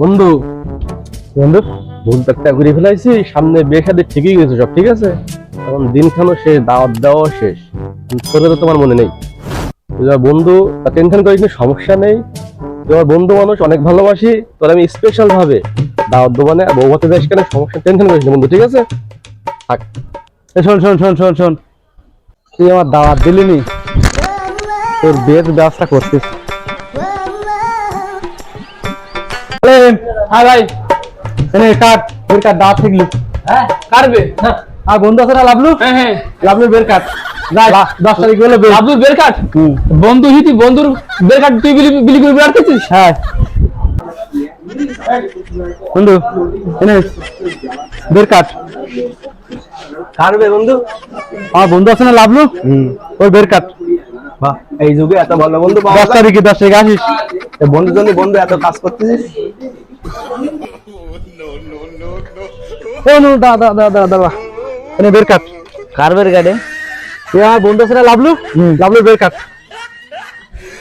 বন্ধু বন্ধু ভুল তো একটা ঘুরে ফেলাইছি সামনে বিয়ে শাদী ঠিকই গেছে সব ঠিক আছে? এখন দিনখানো শেষ দাওয়াত দেওয়াও শেষ। তোর তো তোমার মনে নেই। বন্ধু টেনশন করিস না, সমস্যা নেই। তোমার বন্ধু মানুষ অনেক ভালোবাসি তোর আমি স্পেশাল ভাবে দাওয়াত দেবো মানে বৌভাতে যাস কেন সমস্যা টেনশন করিস না বন্ধু ঠিক আছে? থাক। শোন শোন শোন শোন শোন। তুই আমার দাওয়াত দিলি নি তোর বিয়ের ব্যবস্থা করছিস হ্যাঁ ভাই এনে কাট বের কাট থাকলি হ্যাঁ কাটবে? না আর বন্ধু আছে না লাভলু হ্যাঁ হ্যাঁ। লাভলু বের কাট। দশ তারিখ হলে বের। কাট? বন্ধু হিতি বন্ধুর বের কাট তুই বিলি বিলি করে বেড়াতেছিস হ্যাঁ। বন্ধু এনে বের কাট। কারবে বন্ধু? আমার বন্ধু আছে না লাভলু ওর বের কাট। বাহ এই যুগে এত ভালো বন্ধু দশ তারিখে দশ তারিখে আসিস। বন্ধুর জন্য বন্ধু এত কাজ করতেছিস? ও নো দা দা দা দা দা এনে বের কাট কার বের কাটে আমার বন্ধু আছে লাভলু লাভলু বের কাট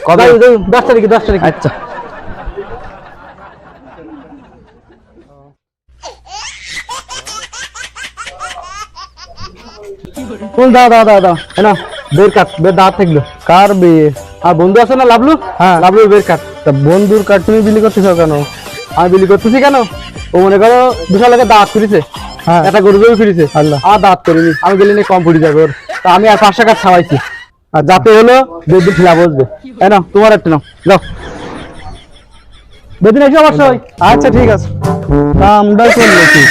কবে? দশ তারিখে দশ তারিখে। আচ্ছা। কোন দা দা দা দা না বের কাট বের দাঁত থাকল। কার বিয়ে? আর বন্ধু আছে না লাভলু হ্যাঁ। লাভলু বের কাট তা বন্ধুর কাট তুমি বিলি করতেছো কেন? আমি বিলি করতেছি কেন? ও মনে করো বিশাল লাগে দাঁত করেছে হ্যাঁ। একটা গরু জমি ফিরেছে আল্লাহ। আর দাঁত করিনি। আমি গেলে নিয়ে কম পড়ে যাবে ওর। তা আমি আর পাঁচশো কাঠ খাওয়াইছি আর যাতে হলো বেদিন খেলা বসবে। তাই না তোমার একটা নাও। যাও। বেদিন এসে অবশ্যই আচ্ছা ঠিক আছে। তা আমরা চলল কি